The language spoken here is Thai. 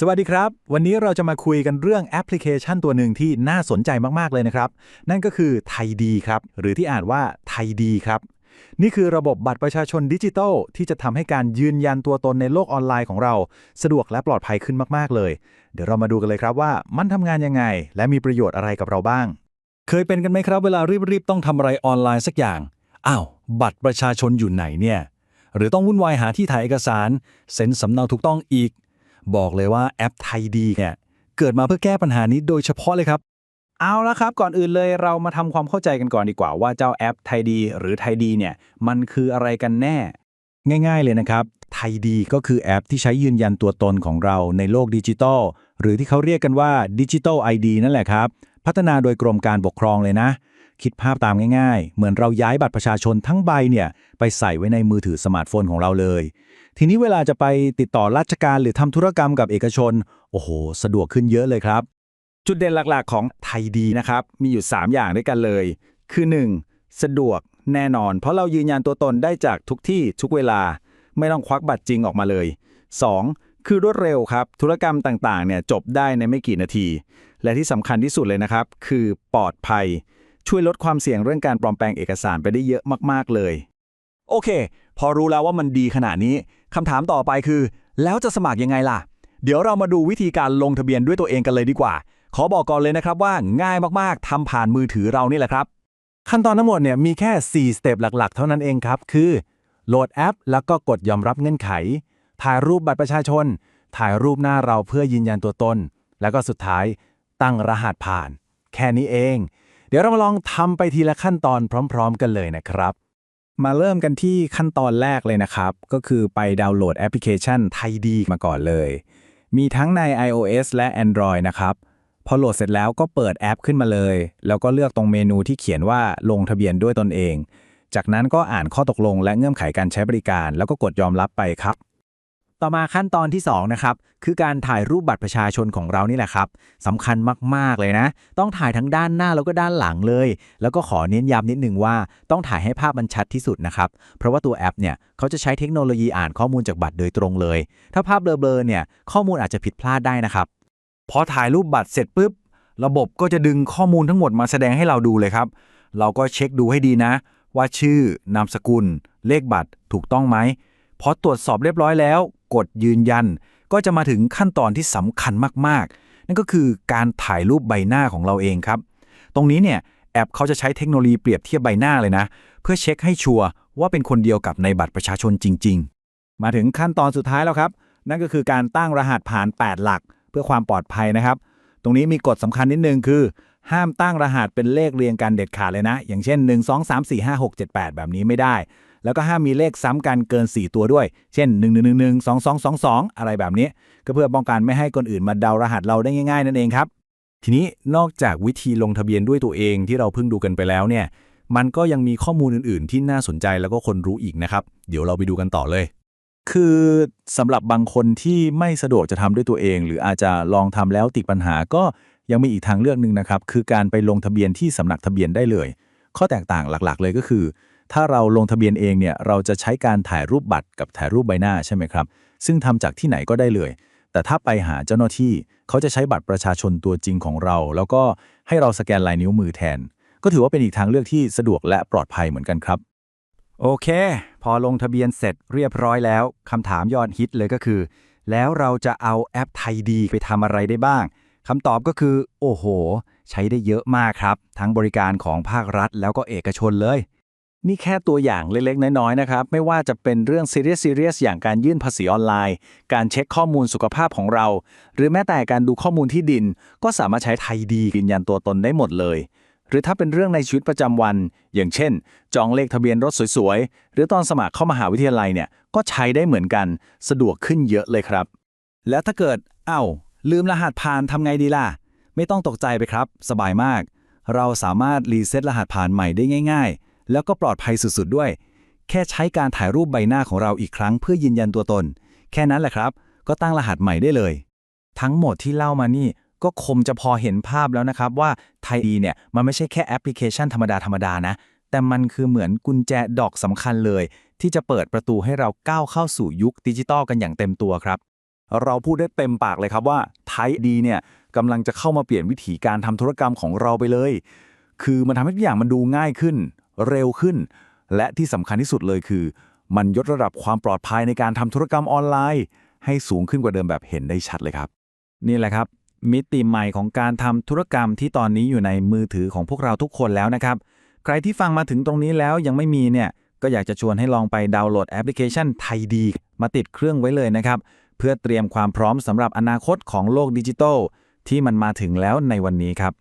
สวัสดีครับ วันนี้เราจะมาคุยกันเรื่องแอปพลิเคชันตัวหนึ่งที่น่าสนใจมาก ๆ เลยนะครับ นั่นก็คือไทยดีครับ หรือที่อ่านว่าไทยดีครับ นี่คือระบบบัตรประชาชนดิจิทัล ที่จะทำให้การยืนยันตัวตนในโลกออนไลน์ของเรา สะดวกและปลอดภัยขึ้นมาก ๆ เลย เดี๋ยวเรามาดูกันเลยครับว่ามันทำงานยังไง และมีประโยชน์อะไรกับเราบ้าง เคยเป็นกันไหมครับ เวลารีบๆต้องทำอะไรออนไลน์สักอย่างอ้าวบัตรประชาชนอยู่ไหนเนี่ยหรือต้องวุ่นวายหาที่ถ่ายเอกสารเซ็นสำเนาถูกต้องอีก บอกเลยว่าแอปไทยดีเนี่ยเกิดมาเพื่อแก้ปัญหานี้โดยเฉพาะเลยครับ เอาละครับ ก่อนอื่นเลยเรามาทำความเข้าใจกันก่อนดีกว่าว่าเจ้าแอปไทยดี หรือไทยดีเนี่ยมันคืออะไรกันแน่ ง่าย ๆเลยนะครับไทยดีก็คือแอปที่ใช้ยืนยันตัวตนของเราในโลกดิจิทัลหรือที่เขาเรียกกันว่าดิจิทัลไอดีนั่นแหละครับ พัฒนาโดยกรมการปกครองเลยนะ คิดภาพตามง่าย ๆ เหมือนเราย้ายบัตรประชาชนทั้งใบเนี่ยไปใส่ไว้ในมือถือสมาร์ทโฟนของเราเลย ทีนี้เวลาจะไปติดต่อราชการหรือทำธุรกรรมกับเอกชน โอ้โห สะดวกขึ้นเยอะเลยครับ จุดเด่นหลักๆของไทยดีนะครับ มีอยู่ 3 อย่างด้วยกันเลย คือ 1. สะดวกแน่นอน เพราะเรายืนยันตัวตนได้จากทุกที่ทุกเวลา ไม่ต้องควักบัตรจริงออกมาเลย 2. คือรวดเร็วครับ ธุรกรรมต่างๆเนี่ยจบได้ในไม่กี่นาที และที่สำคัญที่สุดเลยนะครับ คือปลอดภัย ช่วยลดความเสี่ยงเรื่องการปลอมแปลงเอกสารไปได้เยอะมากๆเลย โอเค พอรู้แล้วว่ามันดีขนาดนี้คำถามต่อไปคือ แล้วจะสมัครยังไงล่ะ เดี๋ยวเรามาดูวิธีการลงทะเบียนด้วยตัวเองกันเลยดีกว่า ขอบอกก่อนเลยนะครับว่าง่ายมากๆทำผ่านมือถือเรานี่แหละครับ ขั้นตอนทั้งหมดเนี่ยมีแค่ 4 สเต็ปหลักๆ เท่านั้นเองครับ คือ โหลดแอป แล้วก็กดยอมรับเงื่อนไข ถ่ายรูปบัตรประชาชน ถ่ายรูปหน้าเราเพื่อยืนยันตัวตน แล้วก็สุดท้ายตั้งรหัสผ่าน แค่นี้เอง เดี๋ยวเรามาลองทำไปทีละขั้นตอนพร้อม ๆ กันเลยนะครับ มาเริ่มกันที่ขั้นตอนแรกเลยนะครับ ก็คือไปดาวน์โหลดแอปพลิเคชันไทยดีมาก่อนเลย มีทั้งใน iOS และ Android นะครับ พอโหลดเสร็จแล้วก็เปิดแอปขึ้นมาเลย แล้วก็เลือกตรงเมนูที่เขียนว่าลงทะเบียนด้วยตนเอง จากนั้นก็อ่านข้อตกลงและเงื่อนไขการใช้บริการ แล้วก็กดยอมรับไปครับ ต่อมาขั้นตอนที่2นะครับคือการถ่ายรูปบัตรประชาชนของเรานี่แหละครับสำคัญมากๆเลยนะ ต้องถ่ายทั้งด้านหน้าแล้วก็ด้านหลังเลย แล้วก็ขอเน้นย้ำนิดนึงว่าต้องถ่ายให้ภาพมันชัดที่สุดนะครับเพราะว่าตัวแอปเนี่ยเขาจะใช้เทคโนโลยีอ่านข้อมูลจากบัตรโดยตรงเลย ถ้าภาพเบลอๆเนี่ยข้อมูลอาจจะผิดพลาดได้นะครับพอถ่ายรูปบัตรเสร็จปุ๊บระบบก็จะดึงข้อมูลทั้งหมดมาแสดงให้เราดูเลยครับ เราก็เช็คดูให้ดีนะ ว่าชื่อนามสกุล เลขบัตรถูกต้องไหมพอตรวจสอบเรียบร้อยแล้ว กดยืนยัน ก็จะมาถึงขั้นตอนที่สำคัญมากๆ นั่นก็คือการถ่ายรูปใบหน้าของเราเองครับ ตรงนี้เนี่ยแอปเขาจะใช้เทคโนโลยีเปรียบเทียบใบหน้าเลยนะ เพื่อเช็คให้ชัวร์ว่าเป็นคนเดียวกับในบัตรประชาชนจริง ๆ มาถึงขั้นตอนสุดท้ายแล้วครับ นั่นก็คือการตั้งรหัสผ่าน 8 หลัก เพื่อความปลอดภัยนะครับ ตรงนี้มีกฎสำคัญนิดนึงคือ ห้ามตั้งรหัสเป็นเลขเรียงกันเด็ดขาดเลยนะ อย่างเช่น 1 2 3 4 5 6 7 8 แบบนี้ไม่ได้ แล้วก็ห้ามมีเลขซ้ำกันเกิน 4 ตัวด้วย เช่น 1 1 1 1 2 2 2 2 อะไรแบบนี้ ก็เพื่อป้องกันไม่ให้คนอื่นมาเดารหัสเราได้ง่าย ๆ นั่นเองครับ ทีนี้นอกจากวิธีลงทะเบียนด้วยตัวเองที่เราเพิ่งดูกันไปแล้วเนี่ย มันก็ยังมีข้อมูลอื่น ๆ ที่น่าสนใจแล้วก็คนรู้อีกนะครับ เดี๋ยวเราไปดูกันต่อเลยคือสำหรับบางคนที่ไม่สะดวกจะทำด้วยตัวเอง หรืออาจจะลองทำแล้วติดปัญหาก็ยังมีอีกทางเลือกหนึ่งนะครับ คือการไปลงทะเบียนที่สำนักทะเบียนได้เลย ข้อแตกต่างหลักๆ เลยก็คือ ถ้าเราลงทะเบียนเองเนี่ยเราจะใช้การถ่ายรูปบัตรกับถ่ายรูปใบหน้าใช่ไหมครับ ซึ่งทำจากที่ไหนก็ได้เลย แต่ถ้าไปหาเจ้าหน้าที่เขาจะใช้บัตรประชาชนตัวจริงของเรา แล้วก็ให้เราสแกนลายนิ้วมือแทน ก็ถือว่าเป็นอีกทางเลือกที่สะดวกและปลอดภัยเหมือนกันครับ โอเค พอลงทะเบียนเสร็จเรียบร้อยแล้วคำถามยอดฮิตเลยก็คือ แล้วเราจะเอาแอปไทยดีไปทำอะไรได้บ้างคำตอบก็คือ โอ้โห ใช้ได้เยอะมากครับ ทั้งบริการของภาครัฐแล้วก็เอกชนเลย นี่แค่ตัวอย่างเล็กๆ น้อยๆ นะครับ ไม่ว่าจะเป็นเรื่องซีเรียสซีเรียสอย่างการยื่นภาษีออนไลน์ การเช็คข้อมูลสุขภาพของเรา หรือแม้แต่การดูข้อมูลที่ดิน ก็สามารถใช้ไทยดียืนยันตัวตนได้หมดเลย หรือถ้าเป็นเรื่องในชีวิตประจำวัน อย่างเช่น จองเลขทะเบียนรถสวยๆ หรือตอนสมัครเข้ามหาวิทยาลัยเนี่ยก็ใช้ได้เหมือนกัน สะดวกขึ้นเยอะเลยครับ แล้วถ้าเกิดเอ้า ลืมรหัสผ่านทำไงดีล่ะ ไม่ต้องตกใจไปครับ สบายมาก เราสามารถรีเซ็ตรหัสผ่านใหม่ได้ง่าย ๆ แล้วก็ปลอดภัยสุดๆด้วย แค่ใช้การถ่ายรูปใบหน้าของเราอีกครั้งเพื่อยืนยันตัวตน แค่นั้นแหละครับ ก็ตั้งรหัสใหม่ได้เลย ทั้งหมดที่เล่ามานี่ก็คงจะพอเห็นภาพแล้วนะครับว่าไทยดีเนี่ยมันไม่ใช่แค่แอปพลิเคชันธรรมดาธรรมดานะ แต่มันคือเหมือนกุญแจดอกสำคัญเลย ที่จะเปิดประตูให้เราก้าวเข้าสู่ยุคดิจิตอลกันอย่างเต็มตัวครับ เราพูดได้เต็มปากเลยครับว่าไทยดีเนี่ยกำลังจะเข้ามาเปลี่ยนวิธีการทำธุรกรรมของเราไปเลย คือมันทำให้ทุกอย่างมันดูง่ายขึ้น เร็วขึ้น และที่สำคัญที่สุดเลยคือ มันยกระดับความปลอดภัยในการทำธุรกรรมออนไลน์ ให้สูงขึ้นกว่าเดิมแบบเห็นได้ชัดเลยครับ นี่แหละครับ มิติใหม่ของการทำธุรกรรมที่ตอนนี้อยู่ในมือถือของพวกเราทุกคนแล้วนะครับ ใครที่ฟังมาถึงตรงนี้แล้วยังไม่มีเนี่ยก็อยากจะชวนให้ลองไปดาวน์โหลดแอปพลิเคชันไทยดี มาติดเครื่องไว้เลยนะครับ เพื่อเตรียมความพร้อมสำหรับอนาคตของโลกดิจิทัลที่มันมาถึงแล้วในวันนี้ครับ